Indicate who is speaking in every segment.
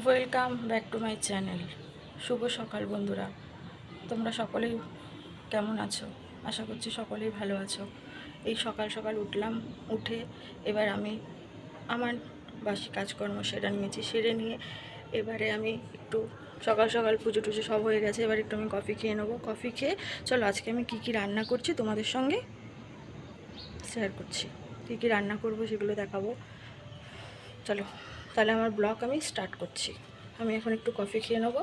Speaker 1: Welcome back to my channel শুভ সকাল বন্ধুরা। তোমরা সকলেই কেমন আছো? আশা করছি সকলেই ভালো আছো। এই সকাল সকাল উঠলাম, উঠে এবার আমি আমার বাসি কাজকর্ম সেরে নিয়েছি। সেরে নিয়ে এবারে আমি একটু সকাল সকাল পুজো টুজো সব হয়ে গেছে। এবার একটু আমি কফি খেয়ে নেব। কফি খেয়ে চলো আজকে আমি কী কী রান্না করছি তোমাদের সঙ্গে শেয়ার করছি। কী কী রান্না করব সেগুলো দেখাবো। চলো। তাহলে আমার ব্লগ আমি স্টার্ট করছি। আমি এখন একটু কফি খেয়ে নেব,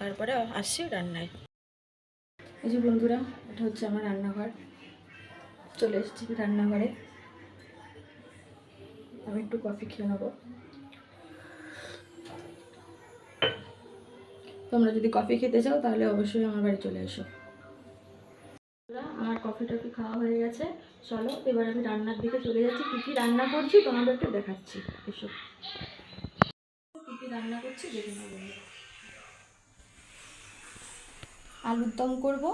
Speaker 1: তারপরে আসছি রান্নায়। এই যে বন্ধুরা, এটা হচ্ছে আমার রান্নাঘর। চলে এসেছি রান্নাঘরে। আমি একটু কফি খেয়ে নেব। তোমরা যদি কফি খেতে চাও, তাহলে অবশ্যই আমার বাড়ি চলে এসো। আমার কফি টফি খাওয়া হয়ে গেছে। চলো, এবার আমি রান্নার দিকে চলে যাচ্ছি। কী কী রান্না করছি, তোমাদেরকে দেখাচ্ছি। এসব কী রান্না করছি দেখে নেব আলুর দম করব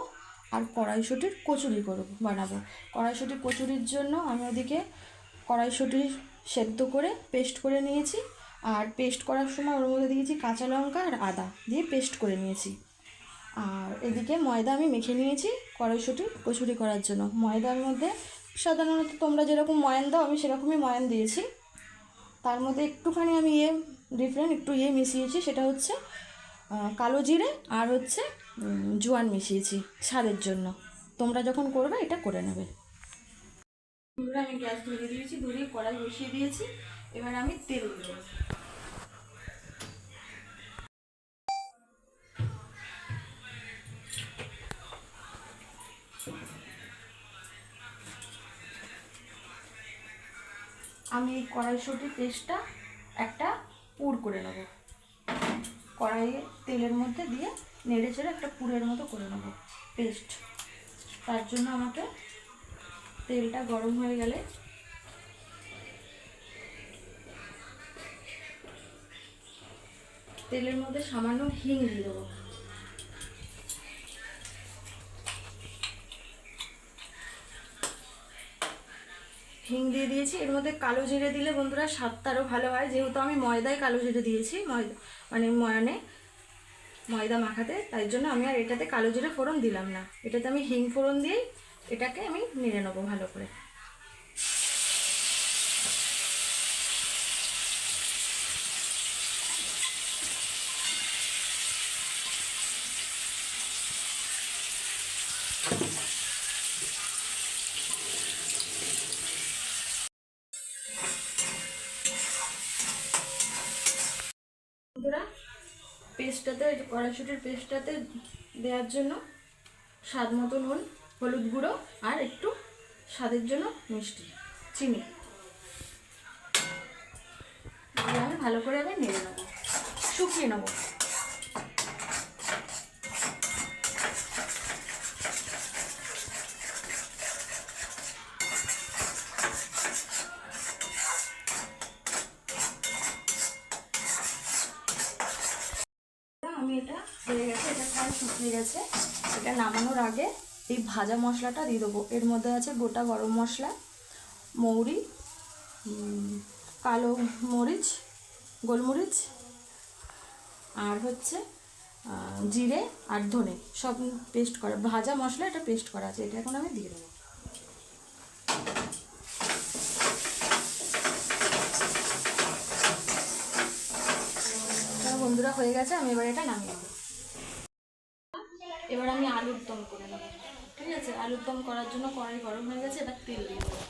Speaker 1: আর কড়াইশুটির কচুরি করব, বানাবো। কড়াইশুটির কচুরির জন্য আমি ওদিকে কড়াইশুটি সেদ্ধ করে পেস্ট করে নিয়েছি, আর পেস্ট করার সময় ওর মধ্যে দিয়েছি কাঁচা লঙ্কা আর আদা দিয়ে পেস্ট করে নিয়েছি। আর এদিকে ময়দা আমি মেখে নিয়েছি কড়াইশুটি কচুরি করার জন্য। ময়দার মধ্যে সাধারণত তোমরা যেরকম ময়ান দাও, আমি সেরকমই ময়ান দিয়েছি। তার মধ্যে একটুখানি আমি ইয়ে ডিফারেন্ট একটু ইয়ে মিশিয়েছি, সেটা হচ্ছে কালো জিরে আর হচ্ছে জোয়ান মিশিয়েছি স্বাদের জন্য। তোমরা যখন করবে, এটা করে নেবে। আমি গ্যাস ধরিয়ে দিয়েছি, ধরিয়ে কড়াই বসিয়ে দিয়েছি। এবার আমি তেল দেবো। আমি এই কড়াইশুঁটি পেস্টটা একটা পুর করে নেব। কড়াইয়ে তেলের মধ্যে দিয়ে নেড়ে চেড়ে একটা পুরের মতো করে নেব পেস্ট তার জন্য আমাকে তেলটা গরম হয়ে গেলে তেলের মধ্যে সামান্য হিং দিয়ে দেবো। হিং দিয়ে দিয়েছি। এর মধ্যে কালো জিরে দিলে বন্ধুরা স্বাদটা আরও ভালো হয়। যেহেতু আমি ময়দায় কালো জিরে দিয়েছি, ময়দা মানে ময়ানে ময়দা মাখাতে, তাই জন্য আমি আর এটাতে কালো জিরে ফোড়ন দিলাম না। এটাতে আমি হিং ফোড়ন দিয়েই এটাকে আমি নেড়ে নেব ভালো করে বন্ধুরা পেস্টটাতে কড়াইশুটির পেস্টটাতে দেওয়ার জন্য স্বাদ মতো নুন, হলুদ গুঁড়ো আর একটু স্বাদের জন্য মিষ্টি, চিনি। আমি ভালো করে আমি নেড়ে নেব, শুকিয়ে নেব। আমি এটা হয়ে গেছে, এটা প্রায় শুকিয়ে গেছে। এটা নামানোর আগে এই ভাজা মশলাটা দিয়ে দেবো। এর মধ্যে আছে গোটা গরম মশলা, মৌরি কালো মরিচ, গোলমরিচ, আর হচ্ছে জিরে আর ধনে। সব পেস্ট করা, ভাজা মশলা এটা পেস্ট করা আছে, এটা এখন আমি দিয়ে দেবো তাহলে বন্ধুরা হয়ে গেছে, আমি এবার এটা নামিয়ে নেব। এবার আমি আলুর দম করে নেব, ঠিক আছে? আলুর দম করার জন্য কড়াই গরম হয়ে গেছে, এবার তেল দিয়ে দেবো।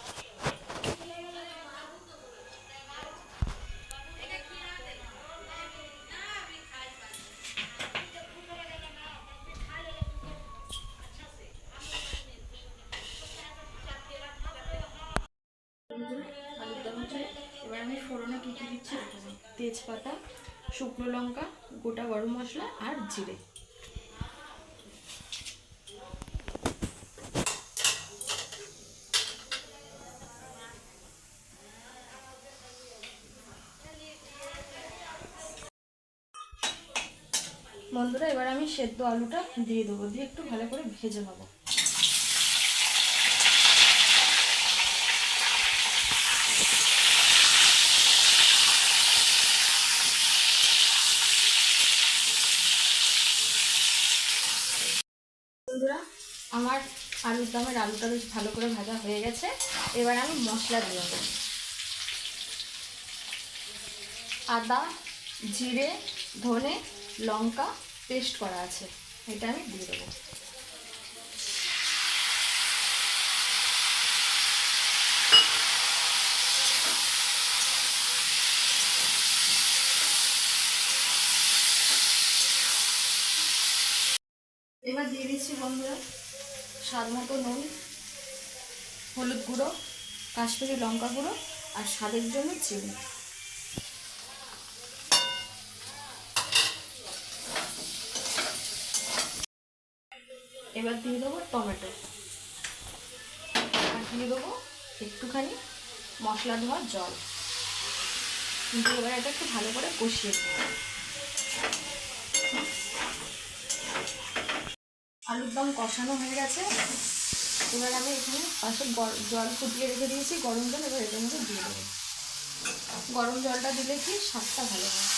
Speaker 1: এবার আমি ফোড়নে কী কী দিচ্ছি? তেজপাতা শুকনো লঙ্কা, গোটা গরম মশলা আর জিরে। বন্ধুরা, এবার আমি সেদ্ধ আলুটা দিয়ে দেবো, দিয়ে একটু ভালো করে ভেজে নেব। আমার আলুর দমের আলুটা বেশ ভালো করে ভাজা হয়ে গেছে। এবার আমি মশলা দিয়ে দেব। আদা, জিরে, ধনে, লঙ্কা, পেস্ট করা আছে। এটা আমি দিয়ে দেবো এবার দিয়ে দিচ্ছি বন্ধুরা। স্বাদ মতো নুন, হলুদ গুঁড়ো, কাশ্মীরি লঙ্কা গুঁড়ো আর স্বাদের জন্য চিনি। এবার দিয়ে দেবো টমেটো। আর দিয়ে দেবো একটুখানি মশলা ধোয়ার জল। কিন্তু এবার এটা একটু ভালো করে কষিয়ে দেবো আলুর দম কষানো হয়ে গেছে। এবার আমি এখানে পাশে জল ফুটিয়ে রেখে দিয়েছি, গরম জল, এবার এটার মধ্যে দিয়ে দেবো। গরম জলটা দিলে কি স্বাদটা ভালো হয়।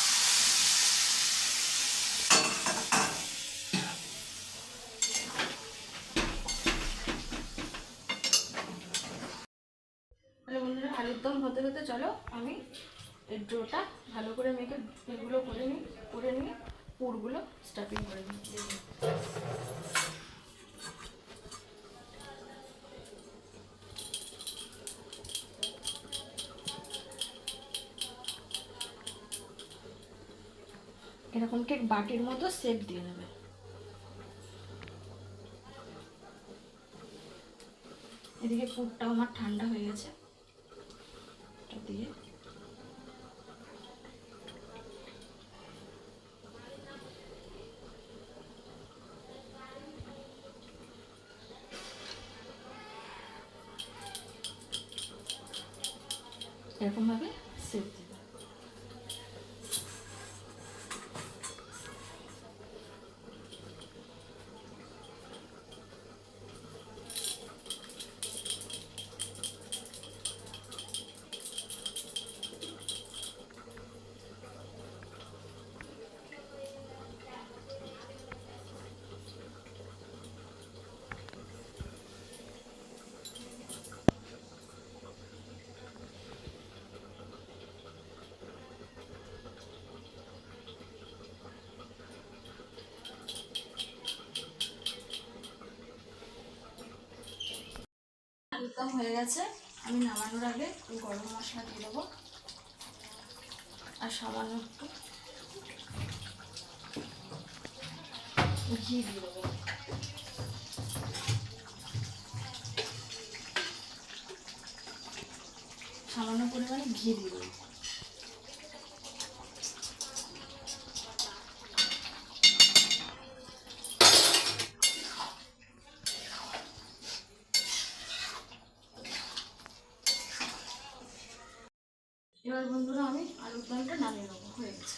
Speaker 1: বন্ধুরা, আলুর দম হতে হতে চলো, আমি ডোটা ভালো করে মেখে এগুলো করে নিই, করে নিয়ে পুরগুলো স্টাফিং করে এরকম ঠিক বাটির মতো সেপ দিয়ে নেবে। এদিকে পুরটা আমার ঠান্ডা হয়ে গেছে এটা দিয়ে এরকমভাবে সেপ দেবে একদম হয়ে গেছে। আমি নামানোর আগে একটু গরম মশলা দিয়ে দেবো। আর সামান্য একটু ঘি দিয়ে দেবো। সামান্য পরিমাণে ঘি দিয়ে দেবো। এবার বন্ধুরা আমি আলুর দমটা নামিয়ে নেব হয়ে গেছে।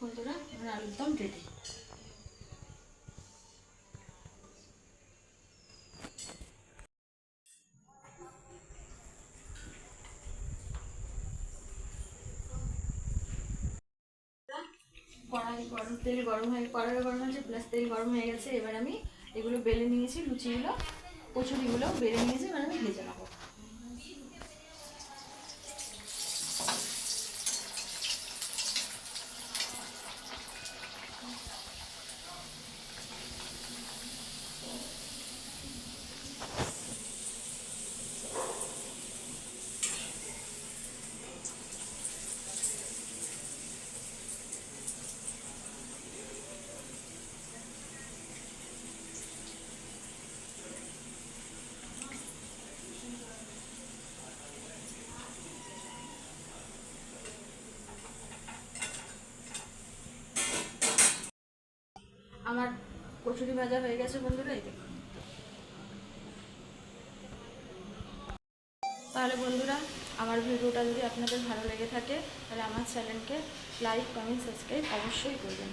Speaker 1: বন্ধুরা আমার আলুর দম রেডি কড়াই গরম, তেল গরম হয়ে কড়াই গরম হয়েছে প্লাস তেল গরম হয়ে গেছে। এবার আমি এগুলো বেলে নিয়েছি, লুচিগুলো, কচুরিগুলো বেলে নিয়েছি, এবার আমি ভেজে নেব। আমার কচুরি ভাজা হয়ে গেছে বন্ধুরা, এই তাহলে বন্ধুরা, আমার ভিডিওটা যদি আপনাদের ভালো লেগে থাকে, তাহলে আমার চ্যানেলকে লাইক, কমেন্ট, সাবস্ক্রাইব অবশ্যই করবেন।